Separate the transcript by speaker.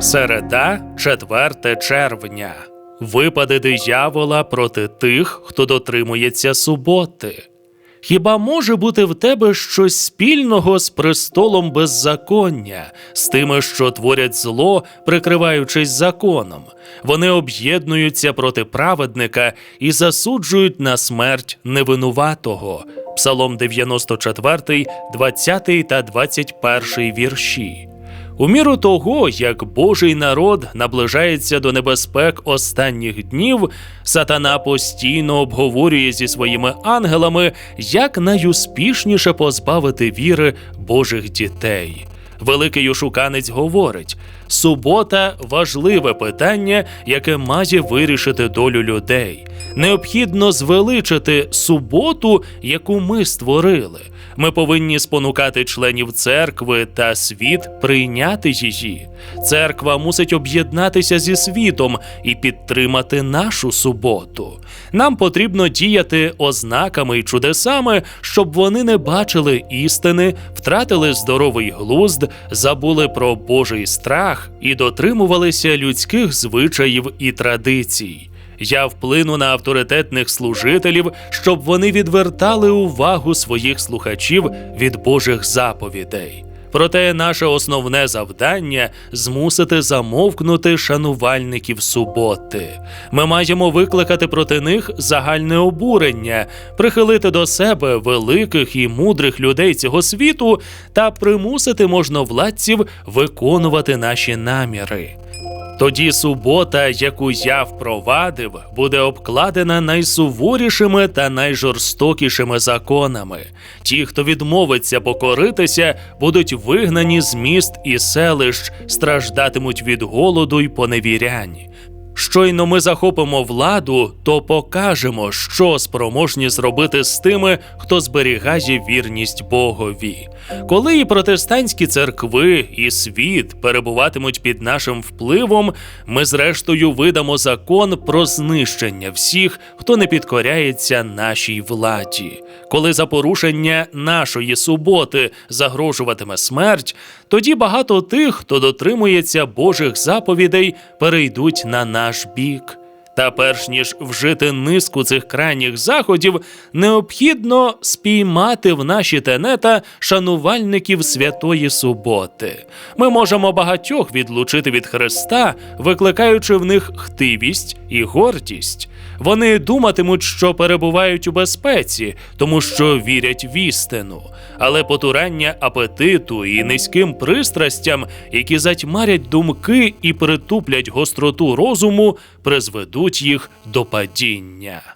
Speaker 1: Середа, 4 червня. Випади диявола проти тих, хто дотримується суботи. Хіба може бути в тебе щось спільного з престолом беззаконня, з тими, що творять зло, прикриваючись законом? Вони об'єднуються проти праведника і засуджують на смерть невинуватого. Псалом 94, 20 та 21 вірші. У міру того, як Божий народ наближається до небезпек останніх днів, сатана постійно обговорює зі своїми ангелами, як найуспішніше позбавити віри Божих дітей. Великий ошуканець говорить: субота важливе питання, яке має вирішити долю людей. Необхідно звеличити суботу, яку ми створили. Ми повинні спонукати членів церкви та світ прийняти її. Церква мусить об'єднатися зі світом і підтримати нашу суботу. Нам потрібно діяти ознаками і чудесами, щоб вони не бачили істини, втратили здоровий глузд, забули про Божий страх і дотримувалися людських звичаїв і традицій. Я вплину на авторитетних служителів, щоб вони відвертали увагу своїх слухачів від Божих заповідей. Проте наше основне завдання змусити замовкнути шанувальників суботи. Ми маємо викликати проти них загальне обурення, прихилити до себе великих і мудрих людей цього світу та примусити можновладців виконувати наші наміри. Тоді субота, яку я впровадив, буде обкладена найсуворішими та найжорстокішими законами. Ті, хто відмовиться покоритися, будуть вигнані з міст і селищ, страждатимуть від голоду й поневірянь. Щойно ми захопимо владу, то покажемо, що спроможні зробити з тими, хто зберігає вірність Богові. Коли і протестантські церкви, і світ перебуватимуть під нашим впливом, ми зрештою видамо закон про знищення всіх, хто не підкоряється нашій владі. Коли за порушення нашої суботи загрожуватиме смерть, тоді багато тих, хто дотримується Божих заповідей, перейдуть на наш бік. Та перш ніж вжити низку цих крайніх заходів, необхідно спіймати в наші тенета шанувальників святої суботи. Ми можемо багатьох відлучити від Христа, викликаючи в них хтивість і гордість. Вони думатимуть, що перебувають у безпеці, тому що вірять в істину. Але потурання апетиту і низьким пристрастям, які затьмарять думки і притуплять гостроту розуму, призведуть їх до падіння.